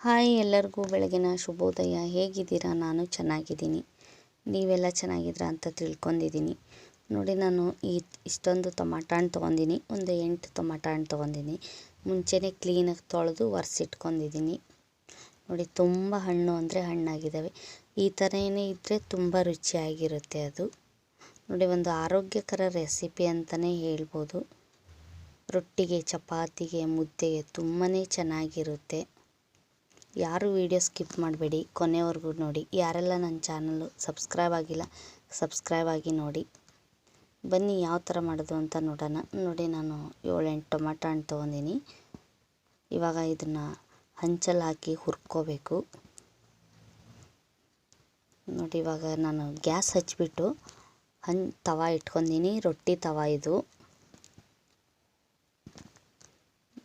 Hi ಎಲ್ಲರಿಗೂ ಬೆಳಗಿನ ಶುಭೋದಯ. ಹೇಗಿದ್ದೀರಾ? ನಾನು ಚೆನ್ನಾಗಿದ್ದೀನಿ. ನೀವೆಲ್ಲ ಚೆನ್ನಾಗಿದ್ದೀರಾ ಅಂತ ತಿಳ್ಕೊಂಡಿದ್ದೀನಿ. ನೋಡಿ, ನಾನು ಈ ಇಷ್ಟೊಂದು ಟೊಮಾಟ ಹಣ್ಣು ತೊಗೊಂಡಿನಿ. ಒಂದು ಎಂಟು ಟೊಮಾಟ ಹಣ್ಣು ತೊಗೊಂಡಿನಿ. ಮುಂಚೆನೇ ಕ್ಲೀನಾಗಿ ತೊಳೆದು ಒರೆಸಿಟ್ಕೊಂಡಿದ್ದೀನಿ. ನೋಡಿ, ತುಂಬ ಹಣ್ಣು ಅಂದರೆ ಹಣ್ಣಾಗಿದ್ದಾವೆ. ಈ ಥರನೇ ಇದ್ದರೆ ತುಂಬ ರುಚಿಯಾಗಿರುತ್ತೆ ಅದು. ನೋಡಿ, ಒಂದು ಆರೋಗ್ಯಕರ ರೆಸಿಪಿ ಅಂತಲೇ ಹೇಳ್ಬೋದು. ರೊಟ್ಟಿಗೆ, ಚಪಾತಿಗೆ, ಮುದ್ದೆಗೆ ತುಂಬಾ ಚೆನ್ನಾಗಿರುತ್ತೆ. ಯಾರು ವೀಡಿಯೋ ಸ್ಕಿಪ್ ಮಾಡಬೇಡಿ. ಕೊನೆವರೆಗೂ ನೋಡಿ. ಯಾರೆಲ್ಲ ನನ್ನ ಚಾನಲ್ಲು ಸಬ್ಸ್ಕ್ರೈಬ್ ಆಗಿಲ್ಲ, ಸಬ್ಸ್ಕ್ರೈಬ್ ಆಗಿ ನೋಡಿ. ಬನ್ನಿ ಯಾವ ಥರ ಮಾಡೋದು ಅಂತ ನೋಡೋಣ. ನೋಡಿ, ನಾನು ಏಳೆಂಟು ಟೊಮಾಟೊ ಹಣ್ಣು ತೊಗೊಂಡಿನಿ. ಇವಾಗ ಇದನ್ನು ಹಂಚಲ್ಲಿ ಹಾಕಿ ಹುರ್ಕೋಬೇಕು. ನೋಡಿ, ಇವಾಗ ನಾನು ಗ್ಯಾಸ್ ಹಚ್ಚಿಬಿಟ್ಟು ಹನ್ ತವಾ ಇಟ್ಕೊಂಡಿನಿ. ರೊಟ್ಟಿ ತವಾ ಇದು.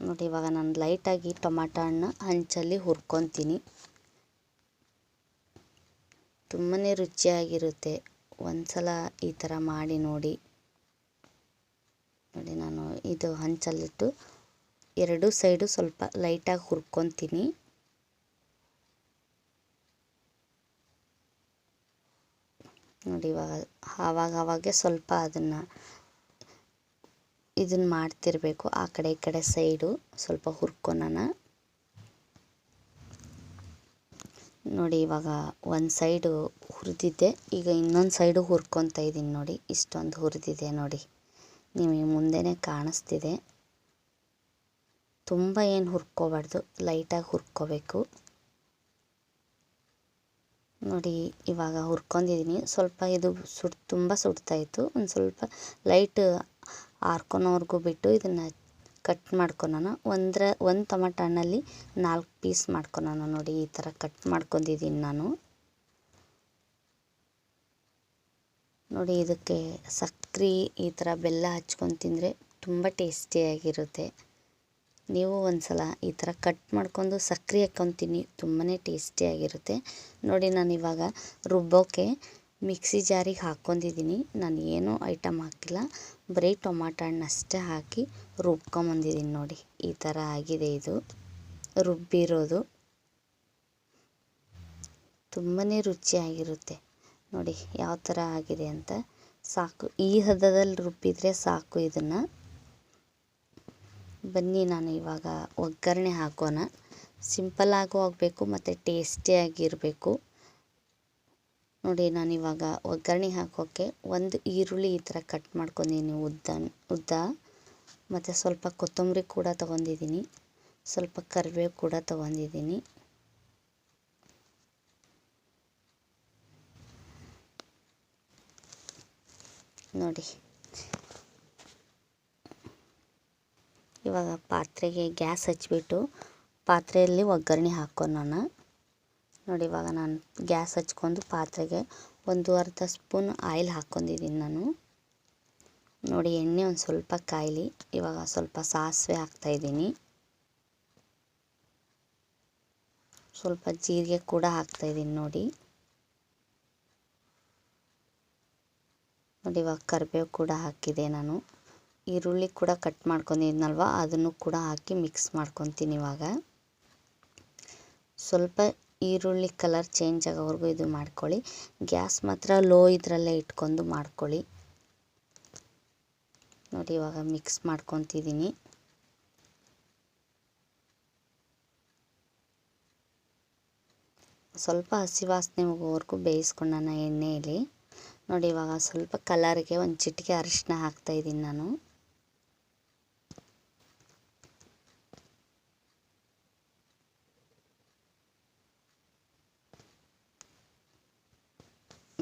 ನೋಡಿ, ಇವಾಗ ನಾನು ಲೈಟಾಗಿ ಟೊಮಾಟೊ ಹಣ್ಣು ಹಂಚಲ್ಲಿ ಹುರ್ಕೊತೀನಿ. ತುಂಬಾ ರುಚಿಯಾಗಿರುತ್ತೆ. ಒಂದ್ಸಲ ಈ ಥರ ಮಾಡಿ ನೋಡಿ. ನೋಡಿ, ನಾನು ಇದು ಹಂಚಲ್ಲಿಟ್ಟು ಎರಡು ಸೈಡು ಸ್ವಲ್ಪ ಲೈಟಾಗಿ ಹುರ್ಕೊತೀನಿ. ನೋಡಿ, ಇವಾಗ ಆವಾಗ ಆವಾಗೆ ಸ್ವಲ್ಪ ಅದನ್ನು ಇದನ್ನು ಮಾಡ್ತಿರಬೇಕು. ಆ ಕಡೆ ಈ ಕಡೆ ಸೈಡು ಸ್ವಲ್ಪ ಹುರ್ಕೊಳೋಣ ನೋಡಿ ಇವಾಗ ಒಂದು ಸೈಡು ಹುರಿದಿದ್ದೆ. ಈಗ ಇನ್ನೊಂದು ಸೈಡು ಹುರ್ಕೊತಾ ಇದ್ದೀನಿ ನೋಡಿ. ಇಷ್ಟೊಂದು ಹುರಿದಿದೆ ನೋಡಿ. ನಿಮಗೆ ಮುಂದೆನೇ ಕಾಣಿಸ್ತಿದೆ. ತುಂಬ ಏನು ಹುರ್ಕೋಬಾರ್ದು, ಲೈಟಾಗಿ ಹುರ್ಕೋಬೇಕು. ನೋಡಿ ಇವಾಗ ಹುರ್ಕೊಂಡಿದ್ದೀನಿ ಸ್ವಲ್ಪ ಇದು ಸುಡ್, ತುಂಬ ಸುಡ್ತಾಯಿತ್ತು ಒಂದು ಸ್ವಲ್ಪ ಲೈಟ್ ಆರ್ಕೊಳೋವರೆಗೂ ಬಿಟ್ಟು ಇದನ್ನು ಕಟ್ ಮಾಡ್ಕೊಳೋಣ ಒಂದರ, ಒಂದು ಟೊಮಟ ಹಣ್ಣಲ್ಲಿ ನಾಲ್ಕು ಪೀಸ್ ಮಾಡ್ಕೊಳೋಣ ನೋಡಿ, ಈ ಥರ ಕಟ್ ಮಾಡ್ಕೊಂಡಿದ್ದೀನಿ ನಾನು. ನೋಡಿ, ಇದಕ್ಕೆ ಸಕ್ರೆ ಈ ಥರ ಬೆಲ್ಲ ಹಚ್ಕೊಂಡು ತಿಂದರೆ ತುಂಬ ಟೇಸ್ಟಿಯಾಗಿರುತ್ತೆ ನೀವು ಒಂದು ಸಲ ಈ ಥರ ಕಟ್ ಮಾಡ್ಕೊಂಡು ಸಕ್ರೆ ಹಾಕ್ಕೊಂಡು ತಿನ್ನಿ ತುಂಬಾ ಟೇಸ್ಟಿಯಾಗಿರುತ್ತೆ ನೋಡಿ, ನಾನು ಇವಾಗ ರುಬ್ಬೋಕ್ಕೆ ಮಿಕ್ಸಿ ಜಾರಿಗೆ ಹಾಕೊಂಡಿದ್ದೀನಿ ನಾನು ಏನೂ ಐಟಮ್ ಹಾಕಿಲ್ಲ. ಬರೀ ಟೊಮಾಟೊ ಹಣ್ಣು ಅಷ್ಟೇ ಹಾಕಿ ರುಬ್ಕೊಂಬಂದಿದ್ದೀನಿ ನೋಡಿ. ಈ ಥರ ಆಗಿದೆ ಇದು. ರುಬ್ಬಿರೋದು. ತುಂಬಾ ರುಚಿಯಾಗಿರುತ್ತೆ. ನೋಡಿ ಯಾವ ಥರ ಆಗಿದೆ ಅಂತ. ಸಾಕು. ಈ ಹದದಲ್ಲಿ ರುಬ್ಬಿದರೆ ಸಾಕು ಇದನ್ನು. ಬನ್ನಿ ನಾನು ಇವಾಗ ಒಗ್ಗರಣೆ ಹಾಕೋಣ. ಸಿಂಪಲ್ಲಾಗೂ ಆಗಬೇಕು, ಮತ್ತು ಟೇಸ್ಟಿಯಾಗಿರಬೇಕು ನೋಡಿ, ನಾನು ಇವಾಗ ಒಗ್ಗರಣೆ ಹಾಕೋಕ್ಕೆ ಒಂದು ಈರುಳ್ಳಿ ಈ ಥರ ಕಟ್ ಮಾಡ್ಕೊಂಡಿದ್ದೀನಿ ಉದ್ದ ಉದ್ದ. ಮತ್ತು ಸ್ವಲ್ಪ ಕೊತ್ತಂಬರಿ ಕೂಡ ತೊಗೊಂಡಿದ್ದೀನಿ. ಸ್ವಲ್ಪ ಕರಿಬೇವು ಕೂಡ ತೊಗೊಂಡಿದ್ದೀನಿ. ನೋಡಿ. ಇವಾಗ ಪಾತ್ರೆಗೆ ಗ್ಯಾಸ್ ಹಚ್ಚಿಬಿಟ್ಟು ಪಾತ್ರೆಯಲ್ಲಿ ಒಗ್ಗರಣೆ ಹಾಕ್ಕೊಳೋಣ ನೋಡಿ, ಇವಾಗ ನಾನು ಗ್ಯಾಸ್ ಹಚ್ಕೊಂಡು ಪಾತ್ರೆಗೆ ಒಂದು ಅರ್ಧ ಸ್ಪೂನ್ ಆಯಿಲ್ ಹಾಕ್ಕೊಂಡಿದ್ದೀನಿ ನಾನು. ನೋಡಿ, ಎಣ್ಣೆ ಒಂದು ಸ್ವಲ್ಪ ಕಾಯಲಿ, ಇವಾಗ ಸ್ವಲ್ಪ ಸಾಸಿವೆ ಹಾಕ್ತಾಯಿದ್ದೀನಿ ಸ್ವಲ್ಪ ಜೀರಿಗೆ ಕೂಡ ಹಾಕ್ತಾಯಿದ್ದೀನಿ ನೋಡಿ. ನೋಡಿ, ಇವಾಗ ಕರಿಬೇವು ಕೂಡ ಹಾಕಿದೆ ನಾನು. ಈರುಳ್ಳಿ ಕೂಡ ಕಟ್ ಮಾಡ್ಕೊಂಡಿದ್ನಲ್ವ, ಅದನ್ನು ಕೂಡ ಹಾಕಿ ಮಿಕ್ಸ್ ಮಾಡ್ಕೊತೀನಿ ಇವಾಗ. ಸ್ವಲ್ಪ ಈರುಳ್ಳಿ ಕಲರ್ ಚೇಂಜ್ ಆಗೋವರೆಗೂ ಇದು ಮಾಡ್ಕೊಳ್ಳಿ. ಗ್ಯಾಸ್ ಮಾತ್ರ ಲೋ ಇದರಲ್ಲೇ ಇಟ್ಕೊಂಡು ಮಾಡ್ಕೊಳ್ಳಿ. ನೋಡಿ, ಇವಾಗ ಮಿಕ್ಸ್ ಮಾಡ್ಕೊತಿದ್ದೀನಿ. ಸ್ವಲ್ಪ ಹಸಿ ವಾಸನೆ ಹೋಗೋವರೆಗೂ ಬೇಯಿಸ್ಕೊಳ್ಳೋಣ ಎಣ್ಣೆಯಲ್ಲಿ ನೋಡಿ, ಇವಾಗ ಸ್ವಲ್ಪ ಕಲರ್ಗೆ ಒಂದು ಚಿಟಿಕೆ ಅರಿಶಿನ ಹಾಕ್ತಾಯಿದ್ದೀನಿ ನಾನು.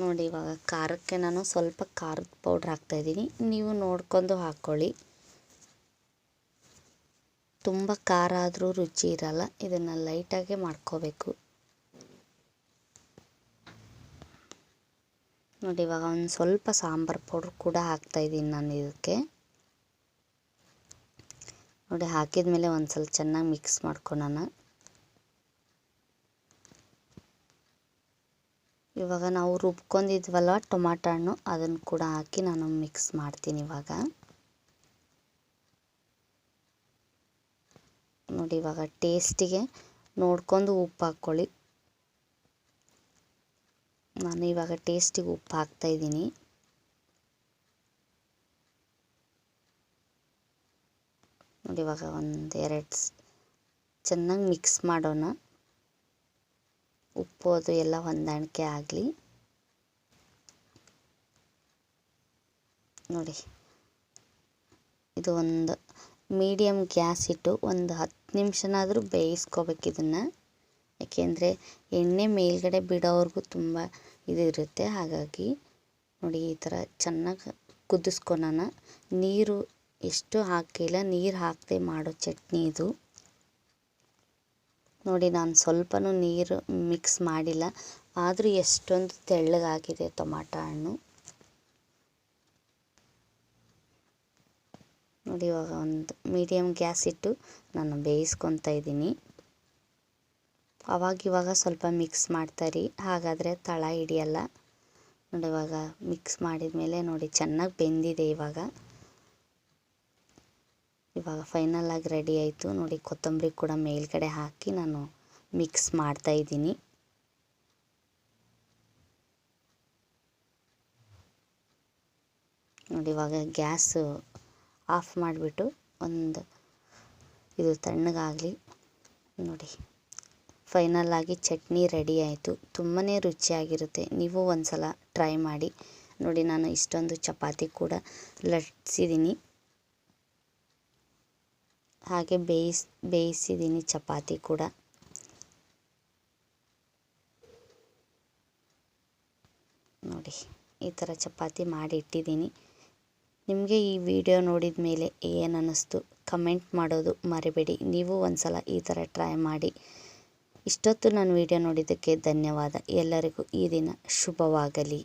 ನೋಡಿ ಇವಾಗ ಖಾರಕ್ಕೆ ನಾನು ಸ್ವಲ್ಪ ಖಾರದ ಪೌಡ್ರ್ ಹಾಕ್ತಾಯಿದ್ದೀನಿ ನೀವು ನೋಡ್ಕೊಂಡು ಹಾಕ್ಕೊಳ್ಳಿ ತುಂಬ ಖಾರ ಆದರೂ ರುಚಿ ಇರಲ್ಲ, ಇದನ್ನು ಲೈಟಾಗೆ ಮಾಡ್ಕೋಬೇಕು. ನೋಡಿ ಇವಾಗ ಒಂದು ಸ್ವಲ್ಪ ಸಾಂಬಾರು ಪೌಡ್ರ್ ಕೂಡ ಹಾಕ್ತಾಯಿದ್ದೀನಿ ನಾನು ಇದಕ್ಕೆ. ನೋಡಿ ಹಾಕಿದ ಮೇಲೆ ಒಂದು ಸ್ವಲ್ಪ ಚೆನ್ನಾಗಿ ಮಿಕ್ಸ್ ಮಾಡ್ಕೊಳೋಣ. ಇವಾಗ ನಾವು ರುಬ್ಕೊಂಡಿದ್ವಲ್ಲ ಟೊಮಾಟೊ ಹಣ್ಣು ಅದನ್ನು ಕೂಡ ಹಾಕಿ ನಾನು ಮಿಕ್ಸ್ ಮಾಡ್ತೀನಿ ಇವಾಗ. ನೋಡಿ ಇವಾಗ ಟೇಸ್ಟಿಗೆ ನೋಡ್ಕೊಂಡು ಉಪ್ಪು ಹಾಕ್ಕೊಳ್ಳಿ. ನಾನು ಇವಾಗ ಟೇಸ್ಟಿಗೆ ಉಪ್ಪು ಹಾಕ್ತಾಯಿದ್ದೀನಿ ನೋಡಿ ಇವಾಗ ಒಂದು ಎರಡು ಚೆನ್ನಾಗಿ ಮಿಕ್ಸ್ ಮಾಡೋಣ. ಉಪ್ಪು, ಅದು ಎಲ್ಲ ಹೊಂದಾಣಿಕೆ ಆಗಲಿ. ನೋಡಿ. ಇದು ಒಂದು ಮೀಡಿಯಮ್ ಗ್ಯಾಸ್ ಇಟ್ಟು ಒಂದು ಹತ್ತು ನಿಮಿಷನಾದರೂ ಬೇಯಿಸ್ಕೋಬೇಕು ಇದನ್ನು. ಯಾಕೆಂದರೆ ಎಣ್ಣೆ ಮೇಲ್ಗಡೆ ಬಿಡೋವರೆಗೂ ತುಂಬ ಇದಿರುತ್ತೆ. ಹಾಗಾಗಿ ನೋಡಿ ಈ ಥರ ಚೆನ್ನಾಗಿ ಕುದಿಸ್ಕೊಳೋಣ. ನೀರು ಎಷ್ಟು ಹಾಕಿಲ್ಲ, ನೀರು ಹಾಕದೆ ಮಾಡೋ ಚಟ್ನಿ ಇದು. ನೋಡಿ, ನಾನು ಸ್ವಲ್ಪನೂ ನೀರು ಮಿಕ್ಸ್ ಮಾಡಿಲ್ಲ. ಆದರೂ ಎಷ್ಟೊಂದು ತೆಳ್ಳಗಾಗಿದೆ ಟೊಮಾಟೊ ಹಣ್ಣು. ನೋಡಿ, ಇವಾಗ ಒಂದು ಮೀಡಿಯಮ್ ಗ್ಯಾಸ್ ಇಟ್ಟು ನಾನು ಬೇಯಿಸ್ಕೊತಾ ಇದ್ದೀನಿ. ಅವಾಗಿವಾಗ ಸ್ವಲ್ಪ ಮಿಕ್ಸ್ ಮಾಡ್ತಾರಿ ಹಾಗಾದರೆ ತಳ ಹಿಡಿಯಲ್ಲ. ನೋಡಿ, ಇವಾಗ ಮಿಕ್ಸ್ ಮಾಡಿದ ಮೇಲೆ ನೋಡಿ, ಚೆನ್ನಾಗಿ ಬೆಂದಿದೆ ಇವಾಗ. ಇವಾಗ ಫೈನಲ್ ಆಗಿ ರೆಡಿ ಆಯಿತು. ನೋಡಿ, ಕೊತ್ತಂಬರಿ ಕೂಡ ಮೇಲ್ಗಡೆ ಹಾಕಿ ನಾನು ಮಿಕ್ಸ್ ಮಾಡ್ತಾ ಇದ್ದೀನಿ. ನೋಡಿ, ಇವಾಗ ಗ್ಯಾಸ್ ಆಫ್ ಮಾಡಿಬಿಟ್ಟು ಒಂದು ಇದು ತಣ್ಣಗಾಗಲಿ. ನೋಡಿ ಫೈನಲ್ ಆಗಿ ಚಟ್ನಿ ರೆಡಿ ಆಯಿತು. ತುಂಬಾ ರುಚಿಯಾಗಿರುತ್ತೆ. ನೀವು ಒಂದು ಸಲ ಟ್ರೈ ಮಾಡಿ. ನೋಡಿ, ನಾನು ಇಷ್ಟೊಂದು ಚಪಾತಿ ಕೂಡ ಲಟ್ಸಿದ್ದೀನಿ ಹಾಗೆ ಬೇಯಿಸ್, ಬೇಯಿಸಿದ್ದೀನಿ ಚಪಾತಿ ಕೂಡ. ನೋಡಿ, ಈ ಥರ ಚಪಾತಿ ಮಾಡಿ ಇಟ್ಟಿದ್ದೀನಿ. ನಿಮಗೆ ಈ ವಿಡಿಯೋ ನೋಡಿದ ಮೇಲೆ ಏನು ಅನ್ನಿಸ್ತು ಕಮೆಂಟ್ ಮಾಡೋದು ಮರಿಬೇಡಿ. ನೀವು ಒಂದು ಸಲ ಈ ಥರ ಟ್ರೈ ಮಾಡಿ. ಇಷ್ಟೊತ್ತು ನಾನು ವಿಡಿಯೋ ನೋಡಿದ್ದಕ್ಕೆ ಧನ್ಯವಾದ. ಎಲ್ಲರಿಗೂ ಈ ದಿನ ಶುಭವಾಗಲಿ.